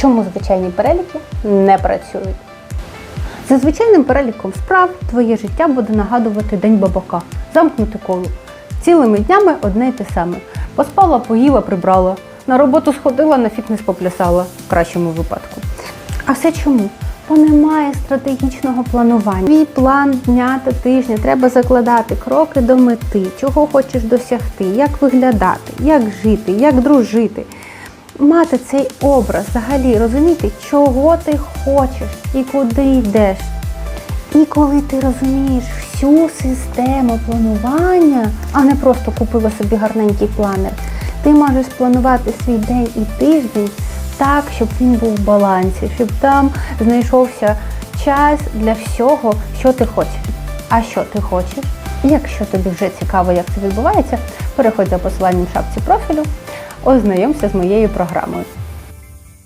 Чому звичайні переліки не працюють? За звичайним переліком справ твоє життя буде нагадувати день бабака, замкнути коло. Цілими днями одне й те саме. Поспала, поїла, прибрала. На роботу сходила, на фітнес поплясала в кращому випадку. А все чому? Бо немає стратегічного планування. Твій план дня та тижня треба закладати кроки до мети, чого хочеш досягти, як виглядати, як жити, як дружити. Мати цей образ, взагалі розуміти, чого ти хочеш і куди йдеш. І коли ти розумієш всю систему планування, а не просто купила собі гарненький планер, ти можеш спланувати свій день і тиждень так, щоб він був в балансі, щоб там знайшовся час для всього, що ти хочеш. А що ти хочеш? Якщо тобі вже цікаво, як це відбувається, переходь за посиланням в шапці профілю, ознайомся з моєю програмою.